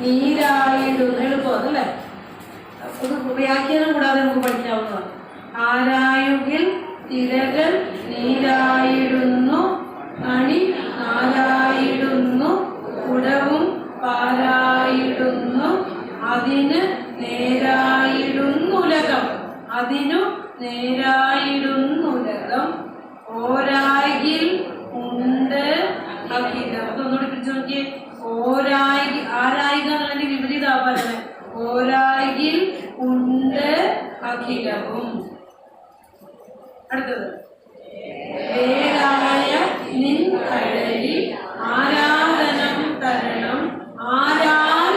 തിരകൾ എളുപ്പമാണ് എളുപ്പം അല്ലേ വ്യാഖ്യാനം കൂടാതെ നമുക്ക് പഠിക്കാവുന്നതാണ് ആരായുകിൽ തിരകൾ നീരായിടുന്നു അണി നാരായിടുന്നു കുടവും പാരായിടുന്നു അതിന് നേരായിടുന്നുലകം അതിനു നേരായിടുന്നുലകം ഓരായിൽ ഉണ്ട് അഖിലം അതൊന്നുകൂടി പിടിച്ചു നോക്കിയേ ഓരായി ആരായിക എന്നുള്ളതിന്റെ വിപരീത പറഞ്ഞത് ഓരായിൽ ഉണ്ട് അഖിലവും അടുത്തത് വേലായ നിൻ കടലിൽ ആരാധനം തരണം. ആരാൽ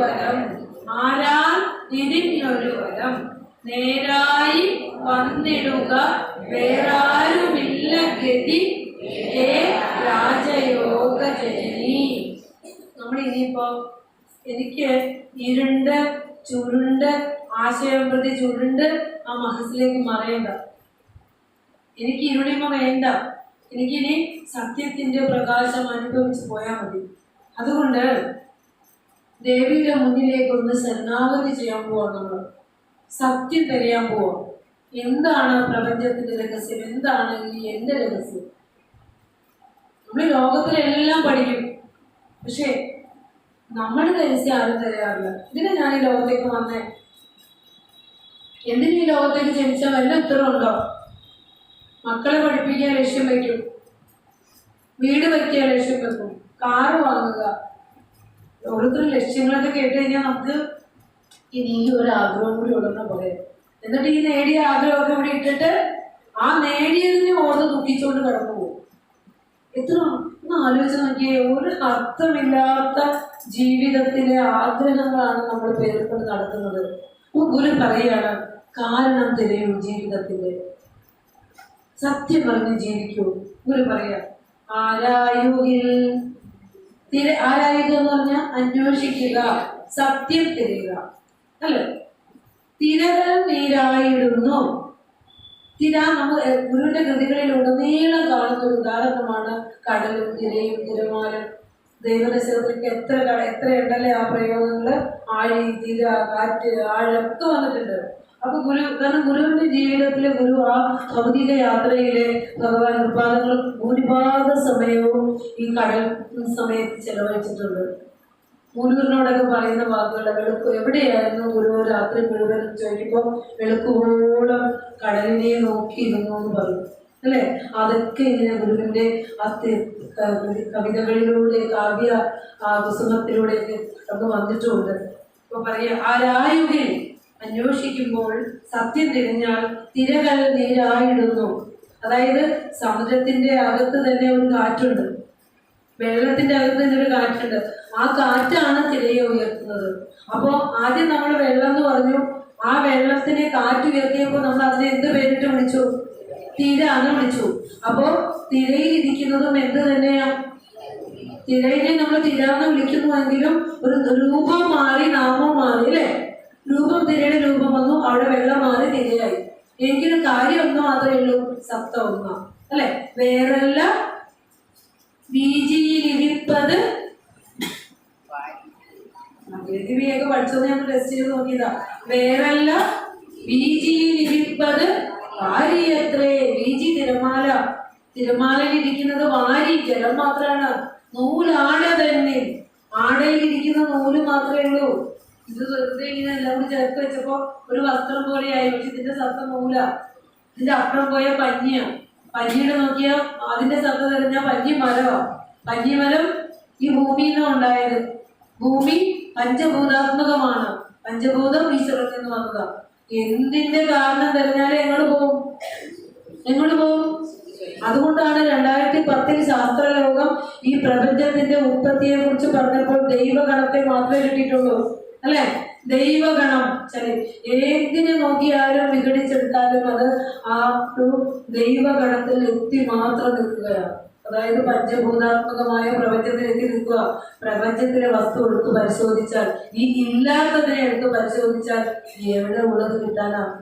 വരം. ആരാൽ വരം. നേരായി വന്നിടുക വേറാരുമില്ല ഗതി. ഏ രാജയോഗ ജനനി നമ്മൾ ഇനിയിപ്പോ എനിക്ക് ഇരുണ്ട് ചുരുണ്ട് ആശയം പ്രതി ചുരുണ്ട് ആ മഹസിലേക്ക് മറയണ്ട. എനിക്ക് ഇരുളിമ വേണ്ട. എനിക്കിനി സത്യത്തിന്റെ പ്രകാശം അനുഭവിച്ച് പോയാൽ മതി. അതുകൊണ്ട് ദേവിയുടെ മുന്നിലേക്ക് ഒന്ന് ശരണാഗതി ചെയ്യാൻ പോവാം നമ്മൾ സത്യം തിരയാൻ പോവാം. എന്താണ് പ്രപഞ്ചത്തിന്റെ രഹസ്യം? എന്താണ് ഈ എന്റെ രഹസ്യം? നമ്മൾ ലോകത്തിലെല്ലാം പഠിക്കും. പക്ഷേ നമ്മുടെ രഹസ്യം ആരും തരാറില്ല ഇതിനെ ഞാൻ ഈ ലോകത്തേക്ക് വന്നേ. എന്തിനീ ലോകത്തേക്ക് ജനിച്ചാൽ വല്ല ഉത്തരവുണ്ടോ? മക്കളെ പഠിപ്പിക്കാൻ ലക്ഷ്യം വയ്ക്കും. വീട് വയ്ക്കാൻ ലക്ഷ്യം വെക്കും കാറ് വാങ്ങുക. ഓരോരുത്തരും ലക്ഷ്യങ്ങളൊക്കെ കേട്ട് കഴിഞ്ഞാൽ നമുക്ക് ഇനി ഒരു ആഗ്രഹം കൂടി ഉണ്ടെന്ന് പറയാം എന്നിട്ട് ഈ നേടിയ ആഗ്രഹമൊക്കെ ഇവിടെ ഇട്ടിട്ട് ആ നേടിയതിനെ ഓർത്ത് ദുഃഖിച്ചുകൊണ്ട് കടന്നു പോകും. എത്ര ഒന്ന് ആലോചിച്ച് നോക്കിയേ ഒരു അർത്ഥമില്ലാത്ത ജീവിതത്തിലെ ആഗ്രഹങ്ങളാണ് നമ്മൾ പേർക്കൊണ്ട് നടത്തുന്നത്. ഗുരു പറയാണ് കാരണം തിരയും ജീവിതത്തിന്റെ സത്യം പറഞ്ഞ് ജീവിക്കൂ. ഗുരു പറയാ ആരായുകിൽ തിര ആരായുക എന്ന് പറഞ്ഞാൽ അന്വേഷിക്കുക സത്യം തിരയുക. അല്ലേ? തിരകൾ നീരായിടുന്നു തിര നമ്മൾ ഗുരുവിന്റെ കൃതികളിൽ ഉടനീളം കാണുന്ന ഒരു ഉദാഹരണമാണ് കടലും തിരയും തിരമാലും ദൈവദശകൾക്ക് എത്ര എത്ര ഉണ്ടല്ലേ ആ പ്രയോഗങ്ങൾ? ആഴി തിര കാറ്റ് ആഴൊക്കെ വന്നിട്ടുണ്ട്. അപ്പൊ ഗുരു കാരണം ഗുരുവിന്റെ ജീവിതത്തിലെ ഗുരു ആ ഭൗതിക യാത്രയിലെ ഭഗവാൻ ഉത്പാദങ്ങൾ ഭൂരിഭാഗ സമയവും ഈ കടൽ സമയത്ത് ചെലവഴിച്ചിട്ടുണ്ട്. ഗുരുവിനോടൊക്കെ പറയുന്ന വാക്കുകൾ വെളുക്ക് എവിടെയായിരുന്നു ഗുരു രാത്രി മുഴുവൻ ചോദിക്കുമ്പോൾ വെളുക്കുവോളം കടലിനെ നോക്കിയിരുന്നു എന്ന് പറയും അല്ലേ? അതൊക്കെ ഇങ്ങനെ ഗുരുവിന്റെ അത്യ കവിതകളിലൂടെ കാവ്യ ആ, കുസുമത്തിലൂടെയൊക്കെ ഒക്കെ വന്നിട്ടുമുണ്ട് അപ്പൊ പറയാ ആരായുകിൽ അന്വേഷിക്കുമ്പോൾ സത്യം തിരിഞ്ഞാൽ തിരകൾ നേരായിടുന്നു. അതായത് സമുദ്രത്തിന്റെ അകത്ത് തന്നെ ഒരു കാറ്റുണ്ട്. വെള്ളത്തിന്റെ അകത്ത് തന്നെ ഒരു കാറ്റുണ്ട്. ആ കാറ്റാണ് തിരയെ ഉയർത്തുന്നത്. അപ്പോ ആദ്യം നമ്മൾ വെള്ളം എന്ന് പറഞ്ഞു. ആ വെള്ളത്തിനെ കാറ്റ് ഉയർത്തിയപ്പോൾ നമ്മൾ അതിനെ എന്ത് പേരിട്ട് വിളിച്ചു? തിര എന്ന് വിളിച്ചു. അപ്പോ തിരയിൽ ഇരിക്കുന്നതും എന്ത് തന്നെയാ? തിരയിനെ നമ്മൾ തിര എന്ന് വിളിക്കുന്നുവെങ്കിലും ഒരു രൂപം മാറി നാമം മാറി അല്ലേ? രൂപം രൂപം വന്നു അവിടെ വെള്ളം മാറി തിരയായി. എങ്കിലും കാര്യം ഒന്നും മാത്രമേ ഉള്ളൂ സപ്ത ഒന്നാ അല്ലെ? വേറെല്ലാം? ബീജിയിലിരിപ്പത് ഒക്കെ പഠിച്ചത് ഞാൻ ടെസ്റ്റ് ചെയ്ത് നോക്കിയതാ. വേറല്ല? ബീജിയിലിരിപ്പത് വാരിയത്രേ ബീജി തിരമാല. തിരമാലയിലിരിക്കുന്നത് വാരി ജലം മാത്രമാണ് നൂലാണ് തന്നെ ആടയിലിരിക്കുന്ന നൂൽ മാത്രമേ ഉള്ളൂ. ഇത് വെറുതെ ഇങ്ങനെ എല്ലാം കൂടി ചേർത്ത് വെച്ചപ്പോ ഒരു വസ്ത്രം പോലെയായി. പക്ഷെ ഇതിന്റെ സത്ത മൂല ഇതിന്റെ അപ്പുറം പോയ പഞ്ഞിയാ. പഞ്ഞിയുടെ നോക്കിയാൽ അതിന്റെ സത്ത തെളിഞ്ഞ പഞ്ഞി മരമാ പഞ്ഞി മരം ഈ ഭൂമിയിൽ നിന്നും ഉണ്ടായത്. ഭൂമി പഞ്ചഭൂതാത്മകമാണ്. പഞ്ചഭൂതം ഈശ്വരത്തിൽ നിന്ന് വന്നത് എന്തിന്റെ കാരണം തെരഞ്ഞാലും എങ്ങോട്ട് പോകും എങ്ങോട്ട് പോകും അതുകൊണ്ടാണ് രണ്ടായിരത്തി പത്തിൽ ശാസ്ത്രലോകം ഈ പ്രപഞ്ചത്തിന്റെ ഉത്പത്തിയെ കുറിച്ച് പറഞ്ഞപ്പോൾ ദൈവഗണത്തെ മാത്രമേ കിട്ടിയിട്ടുള്ളൂ. അല്ലെ? ദൈവഗണം. ശരി. ഏതിനെ നോക്കിയാലും വിഘടിച്ചെടുത്താലും അത് ആ ഒരു ദൈവഗണത്തിൽ എത്തി മാത്രം നിൽക്കുകയാണ്. അതായത് പഞ്ചഭൂതാത്മകമായ പ്രപഞ്ചത്തിൽ എത്തി നിൽക്കുക. പ്രപഞ്ചത്തിലെ വസ്തു എടുത്ത് പരിശോധിച്ചാൽ ഈ ഇല്ലാത്തതിനെ എടുത്ത് പരിശോധിച്ചാൽ എവിടെ ഉള്ളത് കിട്ടാനാ?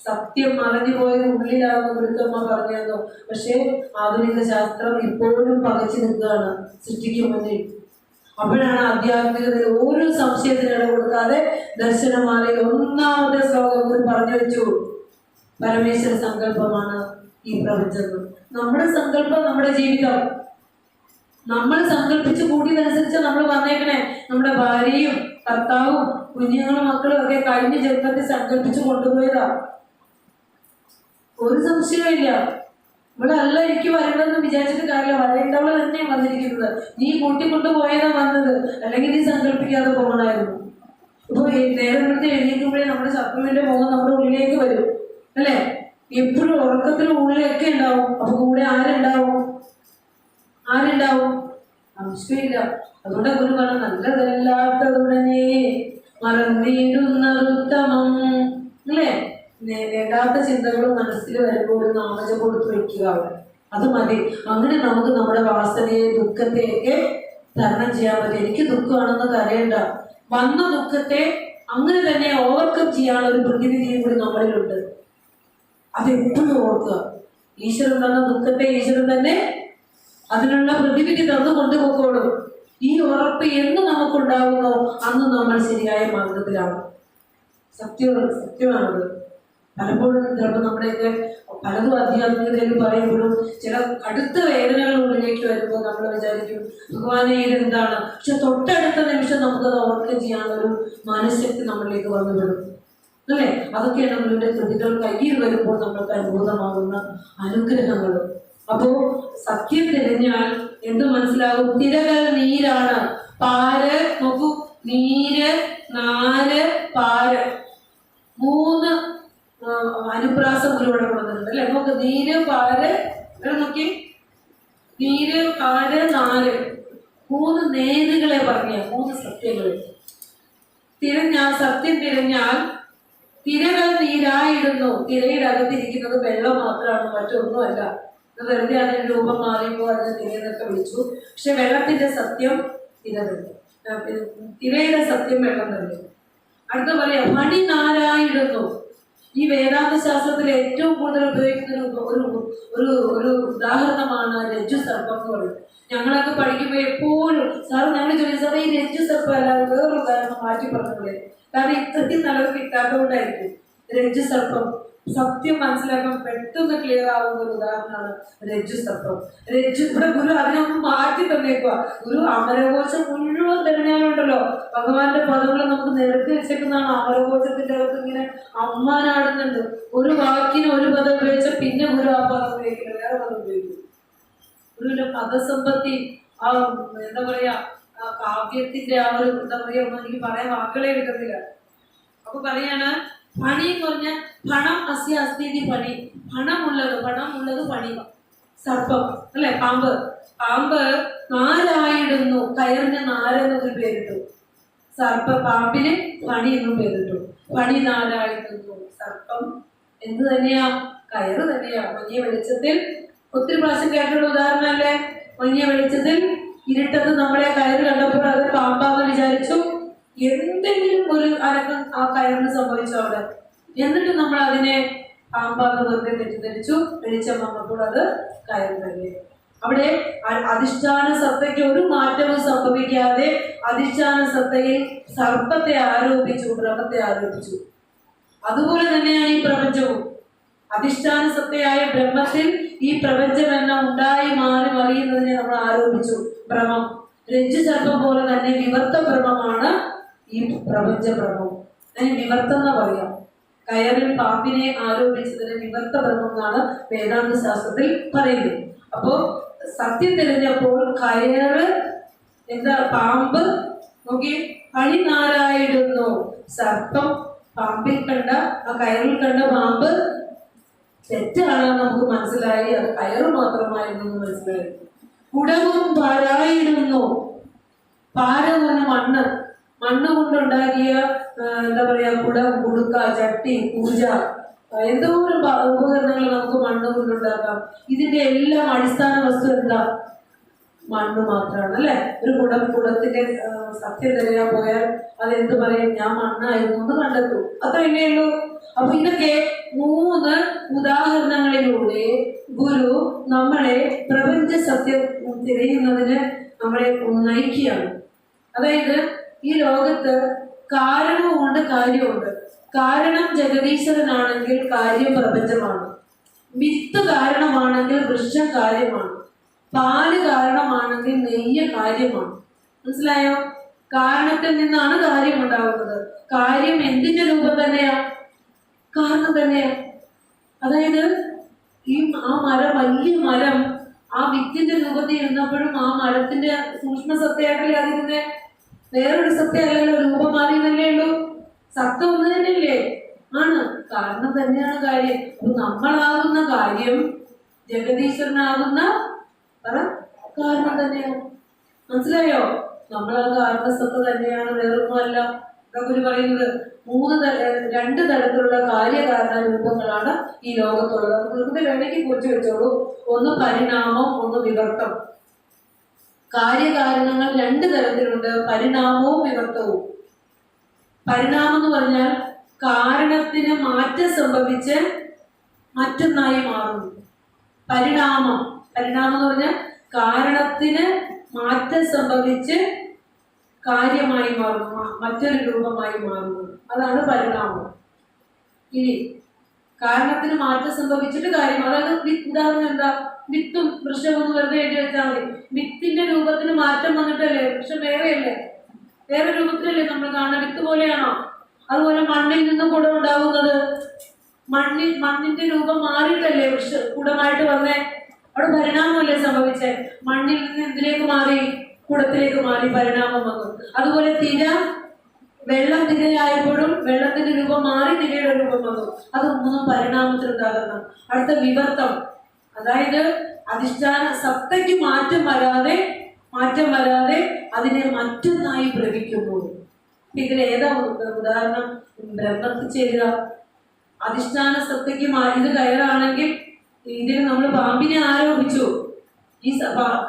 സത്യം മറഞ്ഞു പോയത് ഉള്ളിലാണെന്ന് ഗുരുക്കമ്മ പറഞ്ഞു പക്ഷേ ആധുനിക ശാസ്ത്രം ഇപ്പോഴും പകച്ചു നിൽക്കുകയാണ് സൃഷ്ടിക്കും മുന്നിൽ. അപ്പോഴാണ് ആധ്യാത്മികതയിൽ ഒരു സംശയത്തിന് ഇട കൊടുക്കാതെ ദർശനമാലയിൽ ഒന്നാമത്തെ ശ്ലോകം ഒരു പറഞ്ഞു വെച്ചു. പരമേശ്വര സങ്കല്പമാണ് ഈ പ്രപഞ്ചം. നമ്മുടെ സങ്കല്പം നമ്മുടെ ജീവിതം. നമ്മൾ സങ്കല്പിച്ച് കൂടിയതനുസരിച്ച് നമ്മൾ വന്നേക്കണേ. നമ്മുടെ ഭാര്യയും ഭർത്താവും കുഞ്ഞുങ്ങളും മക്കളും ഒക്കെ കഴിഞ്ഞ ജന്മത്തിൽ സങ്കല്പിച്ച് കൊണ്ടുപോയതാ. ഒരു സംശയമില്ല ഇവിടെ അല്ല എനിക്ക് വരണമെന്ന് വിചാരിച്ചിട്ട് കാര്യമില്ല. വരേണ്ടവൾ തന്നെ വന്നിരിക്കുന്നത്. നീ കൂട്ടിക്കൊണ്ട് പോയതാ വന്നത്. അല്ലെങ്കിൽ നീ സങ്കല്പിക്കാതെ പോകണമായിരുന്നു. ഇപ്പൊ ഈ നേരം എടുത്ത് എഴുന്നേൽക്കുമ്പോഴേ നമ്മുടെ ശത്രുവിന്റെ മുഖം നമ്മുടെ ഉള്ളിലേക്ക് വരും. അല്ലേ? എപ്പോഴും ഉറക്കത്തിലും ഉള്ളിലൊക്കെ ഉണ്ടാവും. അപ്പൊ കൂടെ ആരുണ്ടാവും? ആരുണ്ടാവും? സംശയമില്ല അതുകൊണ്ട് ഗുരു പറഞ്ഞു നല്ലതല്ലാത്തതുടനെ മറന്നിടുന്നതുത്തമം അല്ലേ? വേണ്ടാത്ത ചിന്തകളും മനസ്സിൽ വരുമ്പോൾ ഒരു നാമജം കൊടുത്ത് വയ്ക്കുക അവിടെ. അത് മതി. അങ്ങനെ നമുക്ക് നമ്മുടെ വാസനയെ ദുഃഖത്തെയൊക്കെ തരണം ചെയ്യാൻ പറ്റും. എനിക്ക് ദുഃഖമാണെന്ന് കരയണ്ട. വന്ന ദുഃഖത്തെ അങ്ങനെ തന്നെ ഓവർകം ചെയ്യാനുള്ള ഒരു പ്രതിവിധിയും കൂടി നമ്മളിലുണ്ട്. അതെപ്പോഴും ഓർക്കുക. ഈശ്വരൻ തന്ന ദുഃഖത്തെ ഈശ്വരൻ തന്നെ അതിനുള്ള പ്രതിവിധി തന്നു കൊണ്ടുപോക്കോളും. ഈ ഉറപ്പ് എന്ന് നമുക്കുണ്ടാകുമോ അന്ന് നമ്മൾ ശരിയായ മാർഗത്തിലാണ്. സത്യമാണ് സത്യമാണത്. പലപ്പോഴും ചിലപ്പോൾ നമ്മുടെയൊക്കെ പലതും അധ്യാത്മികതയിൽ പറയുമ്പോഴും ചില കടുത്ത വേദനകൾ ഉള്ളിലേക്ക് വരുമ്പോൾ നമ്മൾ വിചാരിക്കും ഭഗവാനെ ഇതെന്താണ്? പക്ഷെ തൊട്ടടുത്ത നിമിഷം നമുക്കത് ഓർക്കം ചെയ്യാനൊരു ഒരു നമ്മളിലേക്ക് വന്നു വിടും അല്ലേ? അതൊക്കെയാണ് നമ്മളുടെ കൃതികൾ കയ്യിൽ വരുമ്പോൾ നമ്മൾക്ക് അനുഭൂതമാകുന്ന അനുഗ്രഹങ്ങൾ അപ്പോ സത്യം തിരഞ്ഞാൽ എന്ത് മനസ്സിലാകും? തിരകൾ നീരാണ്. പാൽ നോക്കൂ. നീര് നാല് പാൽ മൂന്ന് അനുപ്രാസം ഒരുപാട് കൊടുത്തിട്ടുണ്ട് അല്ലെ? നോക്ക് നീര് പാൽ നോക്കി. നീര് പാൽ നാല്. മൂന്ന് നേരുകളെ പറഞ്ഞ മൂന്ന് സത്യങ്ങളെ. തിരഞ്ഞാൽ സത്യം തിരഞ്ഞാൽ തിരകൾ നീരായിടുന്നു. തിരയുടെ അകത്തിരിക്കുന്നത് വെള്ളം മാത്രമാണ് മറ്റൊന്നുമല്ല. ഇത് വെറുതെ അതിന് രൂപം മാറിയപ്പോൾ അതിന് തിരയെന്നൊക്കെ വിളിച്ചു. പക്ഷെ വെള്ളത്തിന്റെ സത്യം തിര തിരയുടെ സത്യം വെള്ളം തന്നെ. അടുത്ത പറയാ മണി ഈ വേദാന്ത ശാസ്ത്രത്തിൽ ഏറ്റവും കൂടുതൽ ഉപയോഗിക്കുന്ന ഒരു ഒരു ഒരു ഉദാഹരണമാണ് രജ്ജു സർപ്പം എന്ന് പറയുന്നത് ഞങ്ങളൊക്കെ പഠിക്കുമ്പോൾ എപ്പോഴും സാർ ഞങ്ങൾ ചോദിച്ചു സാറേ ഈ രജ്ജു സർപ്പം അല്ലാതെ വേറൊരു ഉദാഹരണം മാറ്റി പറഞ്ഞു കാരണം ഇത്രയും നല്ലത് കിട്ടാത്തതുകൊണ്ടായിരിക്കും രജ്ജു സർപ്പം സത്യം മനസ്സിലാക്കാൻ പെട്ടെന്ന് ക്ലിയർ ആവുന്ന ഒരു ഉദാഹരണമാണ് രജ്ജു സത്വം. രജ്ജു ഇവിടെ ഗുരു അതിനൊന്ന് മാറ്റി തന്നേക്കുക ഗുരു അമരകോശം മുഴുവൻ തെരഞ്ഞാലുണ്ടല്ലോ ഭഗവാന്റെ പദങ്ങളെ നമുക്ക് നിരത്തി വെച്ചേക്കുന്നതാണ്. അമരകോശത്തിന്റെ അകത്ത് ഇങ്ങനെ അമ്മാനാടുന്നുണ്ട്. ഒരു വാക്കിന് ഒരു പദം ഉപയോഗിച്ച പിന്നെ ഗുരു ആ പദം ഉപയോഗിക്കില്ല. വേറെ പദം ഉപയോഗിക്കും ഗുരുവിന്റെ പദസമ്പത്തി ആ എന്താ പറയാ കാവ്യത്തിന്റെ ആ ഒരു എന്താ പറയാ എനിക്ക് പറയാൻ വാക്കുകളെ എടുക്കത്തില്ല. അപ്പൊ പറയാണ് പണി എന്ന് പറഞ്ഞാൽ പണം അസ്യ അസ്ഥിതി പണി. പണമുള്ളത് പണമുള്ളത് പണി. സർപ്പം അല്ലെ? പാമ്പ്. പാമ്പ് നാലായിടുന്നു. കയറിന് നാലെന്ന് ഒരു പേരിട്ടു. സർപ്പ പാമ്പിന് പണി എന്നും പേരിട്ടു. പണി നാലായിടുന്നു. സർപ്പം എന്ത് തന്നെയാ? കയറ് തന്നെയാ. മഞ്ഞ വെളിച്ചത്തിൽ ഒത്തിരി പ്രാവശ്യം കേട്ടുള്ള ഉദാഹരണമല്ലേ? മഞ്ഞ വെളിച്ചത്തിൽ ഇരുട്ടത്ത് നമ്മളെ കയറ് കണ്ടപ്പോൾ അത് പാമ്പാന്ന് വിചാരിച്ചു. എന്തെങ്കിലും ഒരു അനക്കം ആ കയറിന് സംഭവിച്ചു അവിടെ? എന്നിട്ട് നമ്മൾ അതിനെ പാമ്പാന്ന് വെറുതെ തെറ്റിദ്ധരിച്ചു. വെളിച്ചം വന്നപ്പോൾ അത് കയറി അവിടെ അധിഷ്ഠാന സത്തയ്ക്ക് ഒരു മാറ്റവും സംഭവിക്കാതെ അധിഷ്ഠാന സത്തയിൽ സർപ്പത്തെ ആരോപിച്ചു ഭ്രമത്തെ ആരോപിച്ചു. അതുപോലെ തന്നെയാണ് ഈ പ്രപഞ്ചവും. അധിഷ്ഠാന സത്തയായ ബ്രഹ്മത്തിൽ ഈ പ്രപഞ്ചമെല്ലാം ഉണ്ടായി മാറി മറിയുന്നതിനെ നമ്മൾ ആരോപിച്ചു. ഭ്രമം. രജ്ജു സർപ്പം പോലെ തന്നെ വിവർത്ത ഭ്രമമാണ് ഈ പ്രപഞ്ച പ്രഭു അതിന് എന്ന് പറയാം കയറിൽ പാമ്പിനെ ആരോപിച്ചതിന് വിവർത്ത എന്നാണ് വേദാന്ത ശാസ്ത്രത്തിൽ പറയുന്നത്. അപ്പോ സത്യം തിരഞ്ഞപ്പോൾ കയറ് എന്താ പാമ്പ് നോക്കി പണി നാരായിടുന്നു സർപ്പം പാമ്പിൽ കണ്ട ആ കയറിൽ കണ്ട പാമ്പ് തെറ്റാണെന്ന് നമുക്ക് മനസ്സിലായി. അത് കയറ് മാത്രമായിരുന്നു മനസ്സിലായി. കുടവും പാരായിടുന്നു. പാര എന്ന് പറഞ്ഞ മണ്ണ് മണ്ണ് കൊണ്ടുണ്ടാക്കിയ എന്താ പറയാ കുടം കുടുക്ക ചട്ടി പൂജ എന്തോരം ഉപകരണങ്ങൾ നമുക്ക് മണ്ണ് കൊണ്ടുണ്ടാക്കാം. ഇതിന്റെ എല്ലാം അടിസ്ഥാന വസ്തു എന്താ? മണ്ണ് മാത്രമാണ് അല്ലെ? ഒരു കുടം കുടത്തിന്റെ സത്യം തരാൻ പോയാൽ അതെന്ത് പറയും? ഞാൻ മണ്ണായിരുന്നു എന്ന് കണ്ടെത്തും. അത്രയല്ലേ ഉള്ളൂ. അപ്പൊ ഇതൊക്കെ മൂന്ന് ഉദാഹരണങ്ങളിലൂടെ ഗുരു നമ്മളെ പ്രപഞ്ച സത്യം തിരയുന്നതിന് നമ്മളെ നയിക്കുകയാണ് അതായത് ഈ ലോകത്ത് കാരണമുണ്ട് കാര്യമുണ്ട് കാരണം ജഗദീശ്വരനാണെങ്കിൽ കാര്യം പ്രപഞ്ചമാണ്. വിത്ത് കാരണമാണെങ്കിൽ വൃക്ഷം കാര്യമാണ്. പാൽ കാരണമാണെങ്കിൽ നെയ്യ് കാര്യമാണ്. മനസ്സിലായോ? കാരണത്തിൽ നിന്നാണ് കാര്യം ഉണ്ടാകുന്നത് കാര്യം എന്തിന്റെ രൂപം തന്നെയാ? കാരണം തന്നെയാ. അതായത് ഈ ആ മരം വലിയ മരം ആ വിത്തിന്റെ രൂപത്തിൽ ഇരുന്നപ്പോഴും ആ മരത്തിന്റെ സൂക്ഷ്മ സത്തയായിട്ടല്ലേ അതിരുന്നെ? വേറൊരു സത്യമല്ലല്ലോ രൂപം മാറിയെന്നല്ലേ ഉള്ളൂ. സത്യം ഒന്ന് തന്നെയല്ലേ? ആണ്. കാരണം തന്നെയാണ് കാര്യം. നമ്മളാകുന്ന കാര്യം ജഗദീശ്വരനാകുന്ന പറ കാരണം തന്നെയാണ്. മനസ്സിലായോ? നമ്മളാ കാരണസത്ത തന്നെയാണ് വേറൊന്നുമല്ല ഗുരു പറയുന്നത് മൂന്ന് തര രണ്ട് തരത്തിലുള്ള കാര്യകാരണ രൂപങ്ങളാണ് ഈ ലോകത്തുള്ളത്. നമുക്ക് വേണമെങ്കിൽ കുറിച്ച് വെച്ചോളൂ. ഒന്ന് പരിണാമം ഒന്ന് വിവർത്തം. കാര്യകാരണങ്ങൾ രണ്ട് തരത്തിലുണ്ട്. പരിണാമവും വിവർത്തവും. പരിണാമം എന്ന് പറഞ്ഞാൽ കാരണത്തിന് മാറ്റം സംഭവിച്ച് മറ്റൊന്നായി മാറുന്നു. പരിണാമം. പരിണാമം എന്ന് പറഞ്ഞാൽ കാരണത്തിന് മാറ്റം സംഭവിച്ച് കാര്യമായി മാറുന്നു. മറ്റൊരു രൂപമായി മാറുന്നു. അതാണ് പരിണാമം. ഇനി കാരണത്തിന് മാറ്റം സംഭവിച്ചിട്ട് കാര്യം അതായത് ഉദാഹരണം എന്താ? വിത്തും വൃക്ഷവും വെറുതെ എഴുതി വെച്ചാൽ മതി. വിത്തിന്റെ രൂപത്തിന് മാറ്റം വന്നിട്ടല്ലേ? വൃക്ഷം വേറെയല്ലേ? വേറെ രൂപത്തിലല്ലേ നമ്മൾ കാണുന്ന? വിത്ത് പോലെയാണോ? അതുപോലെ മണ്ണിൽ നിന്നും കൂടെ ഉണ്ടാവുന്നത്. മണ്ണിൽ മണ്ണിന്റെ രൂപം മാറിയിട്ടല്ലേ വൃക്ഷ കൂടമായിട്ട് വന്നേ? അവിടെ പരിണാമമല്ലേ സംഭവിച്ചേ? മണ്ണിൽ നിന്ന് എന്തിലേക്ക് മാറി? കുടത്തിലേക്ക് മാറി പരിണാമം വന്നു. അതുപോലെ തിര വെള്ളം തിരയായപ്പോഴും വെള്ളത്തിന്റെ രൂപം മാറി തിരയുടെ രൂപം വന്നു. അത് മൂന്നും പരിണാമത്തിൽ ഉദാഹരണം അടുത്ത വിവർത്തം. അതായത് അധിഷ്ഠാന സത്തയ്ക്ക് മാറ്റം വരാതെ മാറ്റം വരാതെ അതിനെ മറ്റൊന്നായി ഭ്രമിക്കുന്നു ഇതിൽ ഏതാ ഉദാഹരണം? ബ്രഹ്മത്തിൽ ചെയ്യുക അധിഷ്ഠാന സത്തയ്ക്ക് ഇത് കയറാണെങ്കിൽ ഇതിൽ നമ്മൾ പാമ്പിനെ ആരോപിച്ചു. ഈ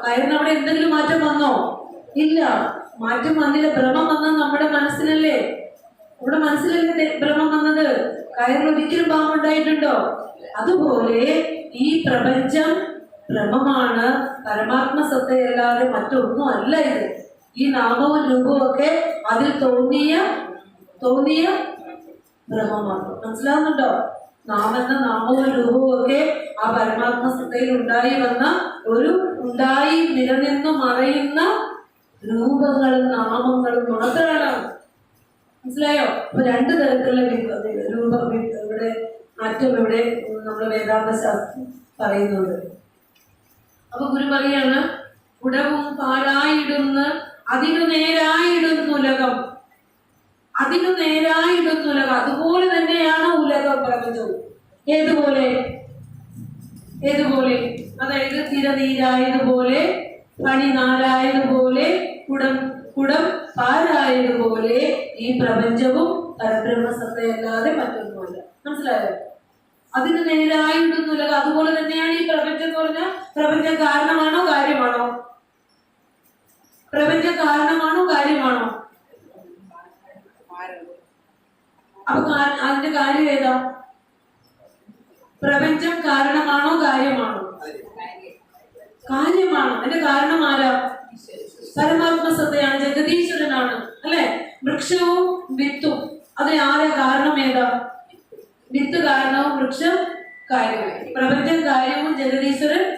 കയറിന് അവിടെ എന്തെങ്കിലും മാറ്റം വന്നോ? ഇല്ല. മാറ്റം വന്നില്ല. ഭ്രമം വന്നത് നമ്മുടെ മനസ്സിലല്ലേ? നമ്മുടെ മനസ്സിലല്ലേ ഭ്രമം വന്നത്? കയറിൽ ഒരിക്കലും പാമ്പുണ്ടായിട്ടുണ്ടോ? അതുപോലെ ഈ പ്രപഞ്ചം ഭ്രമമാണ് പരമാത്മ സത്തയല്ലാതെ മറ്റൊന്നും അല്ല ഇത്. ഈ നാമവും രൂപവും ഒക്കെ അതിൽ തോന്നിയ തോന്നിയ ഭ്രമമാണ് മനസ്സിലാവുന്നുണ്ടോ? നാമെന്ന നാമവും രൂപവും ഒക്കെ ആ പരമാത്മ സത്തയിൽ ഉണ്ടായി വന്ന ഒരു ഉണ്ടായി നിലനിന്ന് മറയുന്ന രൂപങ്ങളും നാമങ്ങളും മാത്രമാണ്. മനസ്സിലായോ? അപ്പൊ രണ്ടു തരത്തിലുള്ള രൂപ ഇവിടെ മാറ്റം ഇവിടെ നമ്മൾ വേദാന്ത ശാസ്ത്രം പറയുന്നുണ്ട്. അപ്പൊ ഗുരു പറയാണ് കുടവും പാലായിടുന്ന അതിനു നേരായിടുന്നു ഉലകം. അതിനു നേരായിടുന്നു ഉലകം. അതുപോലെ തന്നെയാണ് ഉലകം പ്രപഞ്ചവും ഏതുപോലെ? ഏതുപോലെ? അതായത് തിരനീരായതുപോലെ പണി നാരായതുപോലെ കുടം കുടം പാലായതുപോലെ ഈ പ്രപഞ്ചവും പരബ്രഹ്മസത്തയല്ലാതെ മറ്റൊന്നുമല്ല. മനസ്സിലായോ? അതിന് നേരായിട്ടൊന്നുമില്ല അതുപോലെ തന്നെയാണ് ഈ പ്രപഞ്ചം എന്ന് പറഞ്ഞാൽ പ്രപഞ്ചം കാരണമാണോ കാര്യമാണോ? പ്രപഞ്ചം കാരണമാണോ കാര്യമാണോ? അപ്പൊ അതിന്റെ കാര്യം ഏതാ? പ്രപഞ്ചം കാരണമാണോ കാര്യമാണോ? കാര്യമാണ്? അതിന്റെ കാരണം ആരാ? പരമാത്മ സത്തയാണ് ജഗതീശ്വരനാണ് അല്ലെ? വൃക്ഷവും വിത്തും അത് ആരാ കാരണം ഏതാ വിത്ത് കാരണവും കാര്യമായി. പ്രപഞ്ചം കാര്യവും ജഗദീശ്വരൻ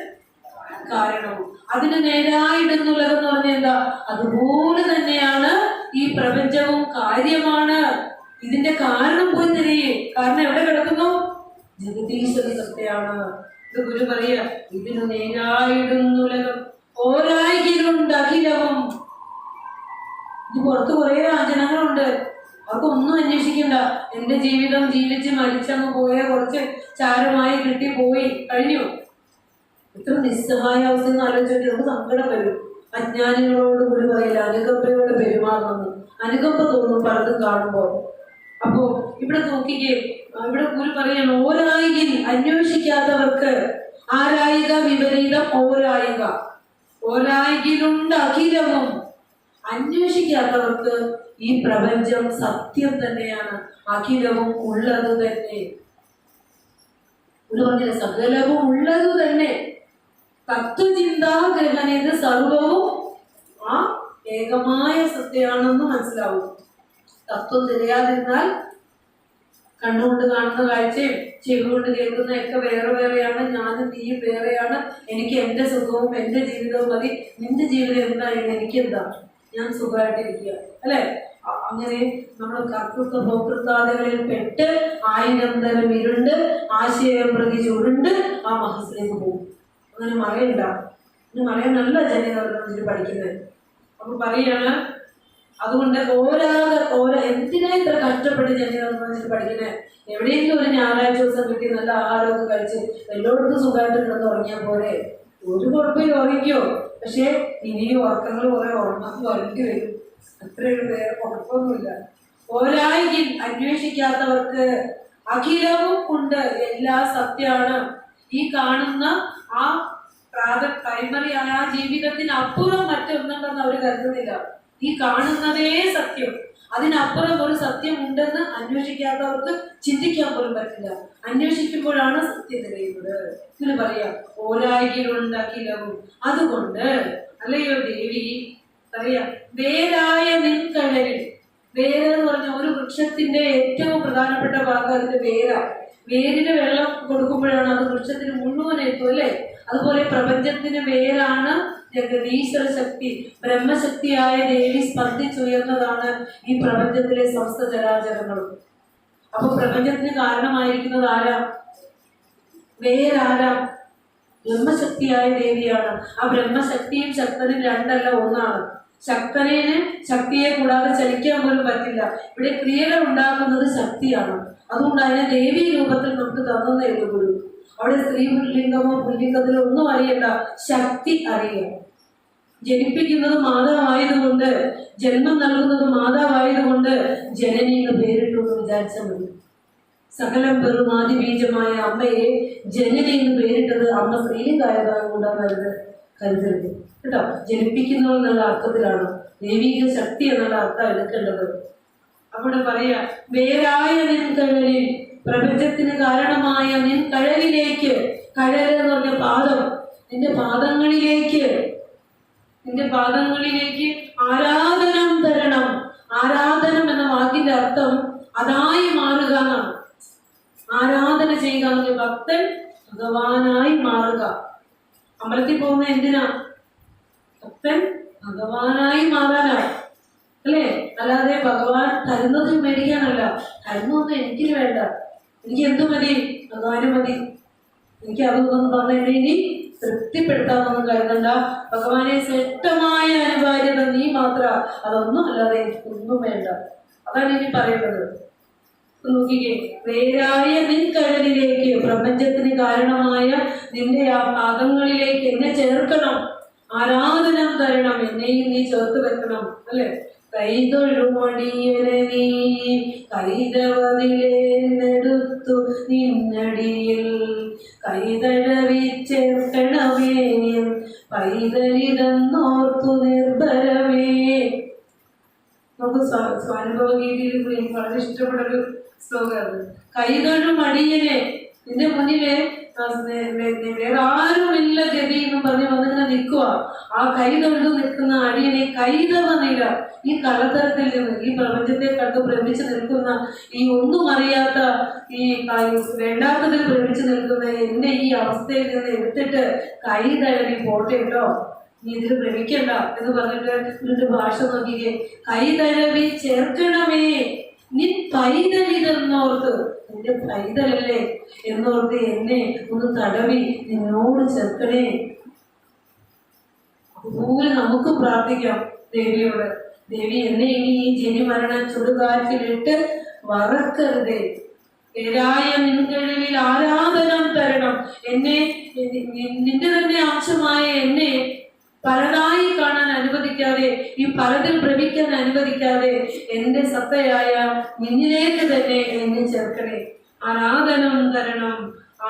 കാരണവും. അതിന് നേരായിടുന്നുള്ളതെന്ന് പറഞ്ഞാൽ എന്താ? അതുപോലെ തന്നെയാണ് ഈ പ്രപഞ്ചവും കാര്യമാണ്. ഇതിന്റെ കാരണം പോയി തരികയും കാരണം എവിടെ കിടക്കുന്നു? ജഗദീശ്വര സത്യമാണ്. ഇത് ഗുരു പറയ ഇതിന് നേരായിടുന്നുലകം അഖിലവും. ഇത് പുറത്ത് കുറേ ജനങ്ങളുണ്ട് അവർക്ക് ഒന്നും അന്വേഷിക്കണ്ട. എന്റെ ജീവിതം ജീവിച്ച് മരിച്ചങ്ങ് പോയ കുറച്ച് ചാരമായി കിട്ടി പോയി. കഴിഞ്ഞു. ഇത്ര നിസ്സഹായ അവസ്ഥ എന്ന് ആലോചിച്ചിട്ട് നമുക്ക് സങ്കടം വരും? അജ്ഞാനികളോട് കൂടി പറയില്ല അനുകമ്പയോട് പെരുമാറുന്നു അനുകമ്പ തോന്നും പലതും കാണുമ്പോൾ. അപ്പോ ഇവിടെ നോക്കിക്കേ ഇവിടെ ഗുരു പറയണം ഓരായികിൽ അന്വേഷിക്കാത്തവർക്ക് ആരായിക വിപരീതം ഓരായിക. ഓരായികിലുണ്ട് അഖിലവും. അന്വേഷിക്കാത്തവർക്ക് ഈ പ്രപഞ്ചം സത്യം തന്നെയാണ്. അഖിലവും ഉള്ളത് തന്നെ. പറഞ്ഞില്ല? സകലവും ഉള്ളത് തന്നെ. തത്വചിന്താഗ്രഹനേത് സർവവും ആ ഏകമായ സത്യമാണെന്ന് മനസ്സിലാവും. തത്വം തിരയാതിരുന്നാൽ കണ്ണുകൊണ്ട് കാണുന്ന കാഴ്ചയും ചെവി കൊണ്ട് കേൾക്കുന്നതൊക്കെ വേറെ വേറെയാണ്. ഞാനും നീയും വേറെയാണ്. എനിക്ക് എന്റെ സുഖവും എന്റെ ജീവിതവും മതി. നിന്റെ ജീവിതം എന്തായാലും എനിക്കെന്താ? ഞാൻ സുഖമായിട്ടിരിക്കുക അല്ലേ? അങ്ങനെ നമ്മൾ കർത്തൃത്വ ഭോക്തൃത്വാദികളിൽ പെട്ട് ആയിരം തരം ഇരുണ്ട് ആശയം പ്രതി ചുരുണ്ട് ആ മഹസിലേക്ക് പോകും. അങ്ങനെ മറയണ്ട. ഇനി മറയാനല്ല ജനങ്ങൾ പഠിക്കുന്നത്. അപ്പൊ പറയാണ് അതുകൊണ്ട് ഓരാതെ ഓരോ എന്തിനാ ഇത്ര കഷ്ടപ്പെട്ട് ജനങ്ങൾ പഠിക്കുന്നത്? എവിടെയെങ്കിലും ഒരു ഞായറാഴ്ച ദിവസം കിട്ടി നല്ല ആഹാരമൊക്കെ കഴിച്ച് എല്ലായിടത്തും സുഖമായിട്ട് കിടന്ന് ഉറങ്ങിയാൽ പോലെ ഒരു കുഴപ്പമില്ല ഉറങ്ങിക്കോ? പക്ഷേ ഇനിയും ഉറക്കങ്ങൾ കുറെ ഉറങ്ങാൻ വരേണ്ടി വരും. അത്രയുള്ള വേറെ കുഴപ്പമൊന്നുമില്ല. ഓരായി അന്വേഷിക്കാത്തവർക്ക് അഖിലവും ഉണ്ട്. എല്ലാ സത്യമാണ്. ഈ കാണുന്ന ആ പ്രാഥ പ്രൈമറി ആയ ആ ജീവിതത്തിനപ്പുറം മറ്റൊന്നുണ്ടെന്ന് അവർ കരുതുന്നില്ല. ഈ കാണുന്നതേ സത്യം. അതിനപ്പുറം ഒരു സത്യം ഉണ്ടെന്ന് അന്വേഷിക്കാത്തവർക്ക് ചിന്തിക്കാൻ പോലും പറ്റില്ല. അന്വേഷിക്കുമ്പോഴാണ് സത്യം തെളിയുന്നത്. ഇതിന് പറയാം അഖിലവും അതുകൊണ്ട് അല്ലയോ ദേവി? പറയാം വേരായ നിൻകഴലിൽ വേര് എന്ന് പറഞ്ഞ ഒരു വൃക്ഷത്തിന്റെ ഏറ്റവും പ്രധാനപ്പെട്ട ഭാഗം അതിന്റെ വേരാ. വേരിന് വെള്ളം കൊടുക്കുമ്പോഴാണ് അത് വൃക്ഷത്തിന് മുഴുവൻ എത്തും അല്ലേ? അതുപോലെ പ്രപഞ്ചത്തിന് വേരാണ് ജഗതീശ്വര ശക്തി ബ്രഹ്മശക്തിയായ ദേവി സ്പർദ്ധിച്ചുയർന്നതാണ് ഈ പ്രപഞ്ചത്തിലെ സമസ്ത ജലാചരങ്ങളും അപ്പൊ പ്രപഞ്ചത്തിന് കാരണമായിരിക്കുന്നത് ആരാ? വേരാരാ? ബ്രഹ്മശക്തിയായ ദേവിയാണ്. ആ ബ്രഹ്മശക്തിയും ശക്തനും രണ്ടല്ല ഒന്നാണ്. ശക്തനേന് ശക്തിയെ കൂടാതെ ചലിക്കാൻ പോലും പറ്റില്ല. ഇവിടെ ക്രിയകൾ ഉണ്ടാക്കുന്നത് ശക്തിയാണ്. അതുകൊണ്ട് അതിനെ ദേവി രൂപത്തിൽ നമുക്ക് തന്നതേ ഉള്ളൂ. അവിടെ സ്ത്രീ പുല്ലിംഗമോ പുല്ലിംഗത്തിലോ ഒന്നും അറിയണ്ട. ശക്തി അറിയാം. ജനിപ്പിക്കുന്നത് മാതാവായതുകൊണ്ട് ജന്മം നൽകുന്നത് മാതാവായതുകൊണ്ട് ജനനി എന്ന് പേരിട്ടു എന്ന് വിചാരിച്ചാൽ മതി. സകലം വെറും ആദിബീജമായ അമ്മയെ ജനനി എന്ന് പേരിട്ടത് അമ്മ സ്ത്രീലിംഗായതാണ് കൊണ്ടാണ് കരുതരുത്. കേട്ടോ? ജനിപ്പിക്കുന്നു എന്നുള്ള അർത്ഥത്തിലാണ്. ദൈവിക ശക്തി എന്നുള്ള അർത്ഥം എടുക്കേണ്ടത്. അവിടെ പറയാ വേരായ നിൻ കഴലിൽ പ്രപഞ്ചത്തിന് കാരണമായ നിൻ കഴലിലേക്ക് കഴൽ എന്ന് പറഞ്ഞ പാദം നിന്റെ പാദങ്ങളിലേക്ക് നിന്റെ പാദങ്ങളിലേക്ക് ആരാധനം തരണം. ആരാധനം എന്ന വാക്കിന്റെ അർത്ഥം അതായി മാറുക എന്നാണ്. ആരാധന ചെയ്യുക എന്ന് ഭക്തൻ ഭഗവാനായി മാറുക. അമ്പലത്തിൽ പോകുന്ന എന്തിനാ? ഭക്തൻ ഭഗവാനായി മാറാനാണ് അല്ലേ? അല്ലാതെ ഭഗവാൻ തരുന്നത് മേടിക്കാനല്ല. തരുന്നൊന്നും എനിക്ക് വേണ്ട. എനിക്ക് എന്തു മതി? ഭഗവാന് മതി. എനിക്ക് അതൊന്നും പറഞ്ഞ ഇനി തൃപ്തിപ്പെടുത്താമെന്നൊന്നും കരുതണ്ട. ഭഗവാനെ ശ്രേഷ്ഠമായ അനിവാര്യത നീ മാത്ര. അതൊന്നും അല്ലാതെ ഒന്നും വേണ്ട. അതാണ് ഇനി പറയുന്നത്. നോക്കിക്കേ. വേരായ നിൻ കഴലിലേക്ക് പ്രപഞ്ചത്തിന് കാരണമായ നിന്റെ ആ ഭാഗങ്ങളിലേക്ക് എന്നെ ചേർക്കണം. ആരാധനം തരണം. എന്നെയും നീ ചേർത്ത് വെക്കണം. അല്ലെ? കൈതൊഴുമടിയനെ നീ കൈതവതിലേടുത്തു നിന്നടിയിൽ. കൈതഴവിച്ചേർക്കണമേ പൈതലിതെന്നോർത്തു നിർഭരമേ നമുക്ക് സ്വാനുഭവഗീതിയിൽ വളരെ ഇഷ്ടപ്പെട്ട ഒരു ശ്ലോകമാണ് കൈതൊഴുമടിയനെ നിന്റെ മുന്നിലെ ആരുമില്ല ഗതി എന്ന് പറഞ്ഞ് വന്നിങ്ങനെ നിൽക്കുക ആ കൈ തൊഴുതു നിൽക്കുന്ന അടിയനെ കൈതവ നില ഈ കള്ളത്തരത്തിൽ നിന്ന് ഈ പ്രപഞ്ചത്തെ കണ്ട് ഭ്രമിച്ച് നിൽക്കുന്ന ഈ ഒന്നും അറിയാത്ത ഈ വേണ്ടാത്തതിൽ ഭ്രമിച്ച് നിൽക്കുന്ന എന്നെ ഈ അവസ്ഥയിൽ നിന്ന് എടുത്തിട്ട് കൈ തഴവി പോട്ടെ നീ ഇതിൽ ഭ്രമിക്കണ്ട എന്ന് പറഞ്ഞിട്ട് ഇതിന്റെ ഭാഷ നോക്കിക്കേ. കൈ തഴവി ചേർക്കണമേ നീ പൈതലിതെന്നോർത്ത് എന്റെ പൈതലല്ലേ എന്നോർത്ത് എന്നെ ഒന്ന് തടവി നിന്നോട് ചേർക്കണേ അതുപോലെ നമുക്ക് പ്രാർത്ഥിക്കാം ദേവിയോട്. ദേവി എന്നെ ഇനി ഈ ജനിമരണ ചുടുകാറ്റിലിട്ട് വറക്കരുതേ. ഏഴായ നിങ്ങളിൽ ആരാധനം തരണം. എന്നെ നിന്റെ തന്നെ ആവശ്യമായ എന്നെ പലതായി കാണാൻ അനുവദിക്കാതെ ഈ പലതിൽ ഭ്രമിക്കാൻ അനുവദിക്കാതെ എന്റെ സത്തയായ നിന്നിലേക്ക് തന്നെ എന്നെ ചേർക്കണേ. ആരാധനം തരണം.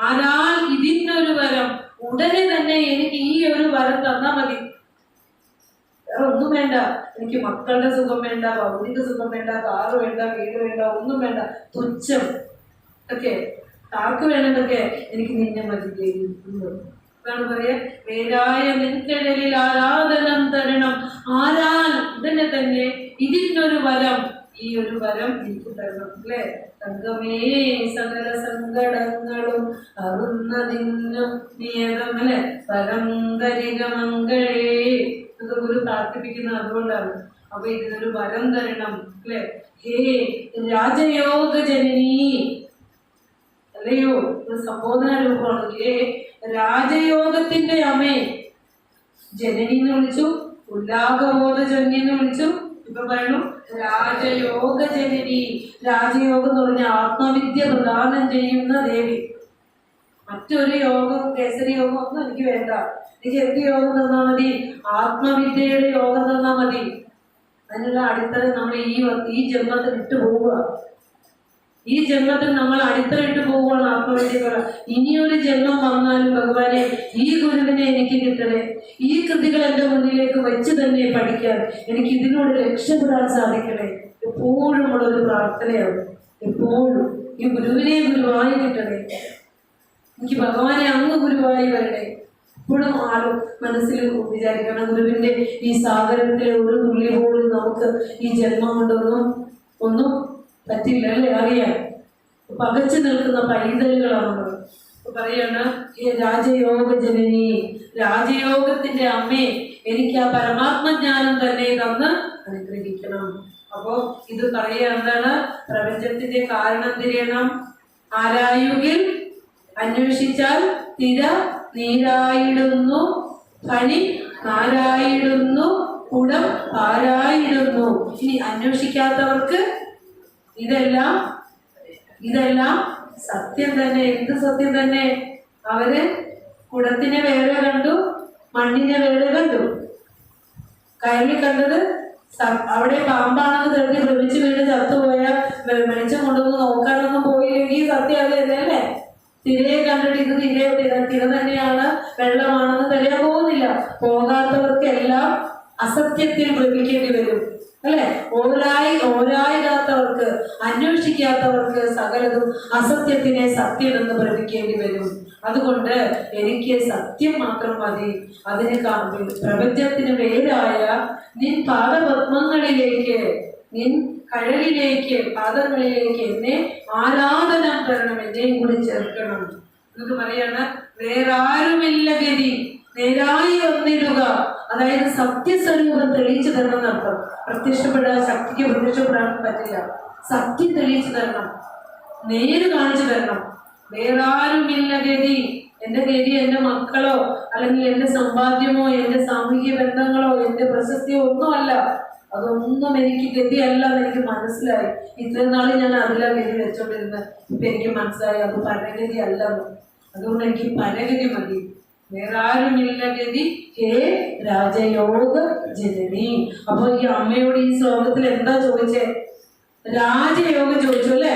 ആരാൽ ഇതിനൊരു വരം ഉടനെ തന്നെ എനിക്ക് ഈ ഒരു വരം തന്നാ മതി. വേറെ ഒന്നും വേണ്ട. എനിക്ക് മക്കളുടെ സുഖം വേണ്ട ഭൗതിക സുഖം വേണ്ട കാറ് വേണ്ട വീട് വേണ്ട ഒന്നും വേണ്ട. തുച്ഛം. ഒക്കെ ആർക്ക് വേണമെന്നൊക്കെ എനിക്ക് നിന്നെ മതി എന്താണ് പറയാ? വേരായ നിൻകടലിൽ ആരാധനം തരണം. ആരാൽ ഉടനെ തന്നെ ഇതിനൊരു വരം ഈ ഒരു വരം എനിക്ക് തരണം അല്ലെ? തങ്കമേ സകല സങ്കടങ്ങളും അറുന്നതിനും നിയതം അല്ലെ? പരം മംഗളേ. ഗുരു പ്രാർത്ഥിപ്പിക്കുന്ന അതുകൊണ്ടാണ്. അപ്പൊ ഇതിനൊരു വരം തരണം അല്ലെ? ഹേ രാജയോഗ ജനനീ. അല്ലയോ? സംബോധന രൂപമാണ് ഹേ രാജയോഗത്തിന്റെ അമ്മേ. ജനനി എന്ന് വിളിച്ചു ഉല്ലാഘബോധ ജനനി എന്ന് വിളിച്ചു. ഇപ്പൊ പറയുന്നു രാജയോഗ ജനനി രാജയോഗം എന്ന് പറഞ്ഞ ആത്മവിദ്യ പ്രദാനം ചെയ്യുന്ന ദേവി. മറ്റൊരു യോഗം കേസരി യോഗം ഒന്നും എനിക്ക് വേണ്ട. എനിക്ക് എന്ത് യോഗം തന്നാ മതി? ആത്മവിദ്യയുടെ യോഗം തന്നാ മതി. അതിനുള്ള അടിത്തറ നമ്മൾ ഈ ഈ ജന്മത്തിൽ ഇട്ടു പോവുക. ഈ ജന്മത്തിൽ നമ്മൾ അടിത്തറയിട്ട് പോവുകയാണ്. പറ. ഇനിയൊരു ജന്മം വന്നാലും ഭഗവാനെ ഈ ഗുരുവിനെ എനിക്ക് കിട്ടണേ. ഈ കൃതികൾ എന്റെ മുന്നിലേക്ക് വെച്ച് തന്നെ പഠിക്കാൻ എനിക്ക് ഇതിനോട് രക്ഷപ്പെടാൻ സാധിക്കണേ. എപ്പോഴും ഉള്ളൊരു പ്രാർത്ഥനയാണ്. എപ്പോഴും ഈ ഗുരുവിനെ ഗുരുവായി കിട്ടണേ. എനിക്ക് ഭഗവാനെ അങ്ങ് ഗുരുവായി വരണേ. എപ്പോഴും ആളും മനസ്സിൽ വിചാരിക്കണം ഗുരുവിന്റെ ഈ സാഗരത്തിലെ ഒരു തുള്ളി പോലും നമുക്ക് ഈ ജന്മം കൊണ്ടൊന്നും ഒന്നും പറ്റില്ല അറിയാം. പകച്ചു നിൽക്കുന്ന പൈതലുകളാണ്. പറയാണ് രാജയോഗ ജനനി രാജയോഗത്തിന്റെ അമ്മയെ എനിക്ക് ആ പരമാത്മജ്ഞാനം തന്നെ തന്ന് അനുഗ്രഹിക്കണം. അപ്പോ ഇത് പറയുക എന്താണ്? പ്രപഞ്ചത്തിന്റെ കാരണം തിരിയണം. ആരായുകിൽ അന്വേഷിച്ചാൽ തിര നീരായിടുന്നു കണി നാരായിടുന്നു കുടം പാരായിടുന്നു. ഇനി അന്വേഷിക്കാത്തവർക്ക് ഇതെല്ലാം ഇതെല്ലാം സത്യം തന്നെ. എന്ത് സത്യം തന്നെ? അവർ കുടത്തിനെ വേറെ കണ്ടു മണ്ണിനെ വേറെ കണ്ടു. കയറിൽ കണ്ടത് അവിടെ പാമ്പാണെന്ന് തെളിഞ്ഞ് ഭ്രമിച്ച് വീണ് ചത്തുപോയ വെളിച്ചം കൊണ്ടുവന്ന് നോക്കാനൊന്നും പോയില്ലെങ്കിൽ സത്യം അത് തന്നെയല്ലേ തിരയെ കണ്ടിട്ട് ഇത് തിര തിര തിര തന്നെയാണ് വെള്ളമാണെന്ന് തെളിയാൻ പോകുന്നില്ല. പോകാത്തവർക്കെല്ലാം അസത്യത്തിൽ ഭ്രമിക്കേണ്ടി വരും. അല്ലെ? ഓരായി ഓരായിരാത്തവർക്ക് അന്വേഷിക്കാത്തവർക്ക് സകലതും അസത്യത്തിനെ സത്യമെന്ന് ഭ്രമിക്കേണ്ടി വരും. അതുകൊണ്ട് എനിക്ക് സത്യം മാത്രം മതി. അതിന് കാ- പ്രപഞ്ചത്തിന് വേരായ നിൻ പാദപത്മങ്ങളിലേക്ക് നിൻ കഴലിലേക്ക് പാദങ്ങളിലേക്ക് എന്നെ ആരാധന തരണം എന്നെയും കൂടി ചേർക്കണം. എന്നൊക്കെ പറയാണ് വേറാരുമില്ല ഗതി നേരായി വന്നിടുക. അതായത് സത്യസ്വരൂപം തെളിയിച്ചു തരണം എന്നർത്ഥം പ്രത്യക്ഷപ്പെടാൻ ശക്തിക്ക് പ്രത്യക്ഷപ്പെടാൻ പറ്റില്ല. സത്യം തെളിയിച്ചു തരണം. നേര് കാണിച്ചു തരണം. വേറാരുമില്ല ഗതി. എന്റെ ഗതി എന്റെ മക്കളോ അല്ലെങ്കിൽ എന്റെ സമ്പാദ്യമോ എന്റെ സാമൂഹിക ബന്ധങ്ങളോ എന്റെ പ്രശസ്തിയോ ഒന്നുമല്ല. അതൊന്നും എനിക്ക് ഗതിയല്ല എന്ന് എനിക്ക് മനസ്സിലായി. ഇത്രയും നാൾ ഞാൻ അതിലാ ഗതി വെച്ചോണ്ടിരുന്നത്. ഇപ്പൊ എനിക്ക് മനസ്സിലായി. അത് പരഗതി അല്ലെന്ന് അതുകൊണ്ട് എനിക്ക് പരഗതി മതി. വേറെ ആരുമില്ല ഗതി ഹേ രാജയോഗ ജനനി അപ്പൊ ഈ അമ്മയോട് ഈ ശ്ലോകത്തിൽ എന്താ ചോദിച്ചേ? രാജയോഗം ചോദിച്ചു അല്ലെ?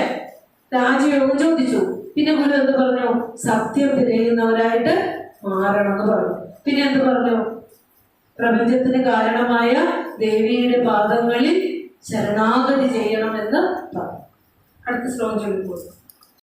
രാജയോഗം ചോദിച്ചു. പിന്നെ ഗുരു എന്ത് പറഞ്ഞു? സത്യം തിരയുന്നവരായിട്ട് മാറണം എന്ന് പറഞ്ഞു. പിന്നെ എന്ത് പറഞ്ഞു? പ്രപഞ്ചത്തിന് കാരണമായ ദേവിയുടെ പാദങ്ങളിൽ ശരണാഗതി ചെയ്യണമെന്ന് പറഞ്ഞു. അടുത്ത ശ്ലോകം ചോദിക്കുന്നു